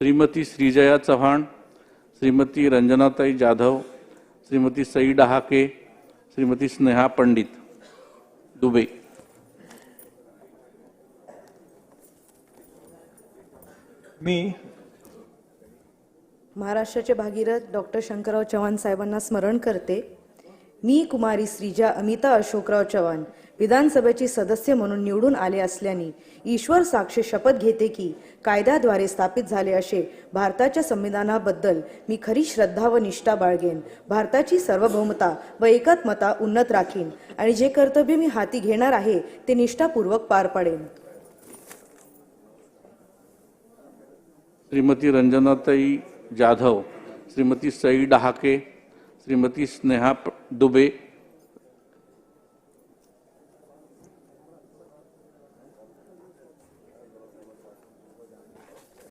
श्रीमती श्रीजया चव्हाण श्रीमती रंजनाताई जाधव श्रीमती सई डहाके श्रीमती स्नेहा पंडित दुबे. मी महाराष्ट्राचे भागीरथ डॉक्टर शंकरराव चव्हाण साहेबांना स्मरण करते. मी कुमारी श्रीजा अमिता अशोकराव चव्हाण विधानसभेची सदस्य म्हणून निवडून आले असल्याने ईश्वर साक्ष शपथ घेते की कायद्याद्वारे स्थापित झाले असे भारताच्या संविधानाबद्दल मी खरी श्रद्धा व निष्ठा बाळगेन. भारताची सार्वभौमता व एकात्मता उन्नत राखीन आणि जे कर्तव्य मी हाती घेणार आहे ते निष्ठापूर्वक पार पाडेन. श्रीमती रंजनाताई जाधव श्रीमती सई डहाके श्रीमती स्नेहा दुबे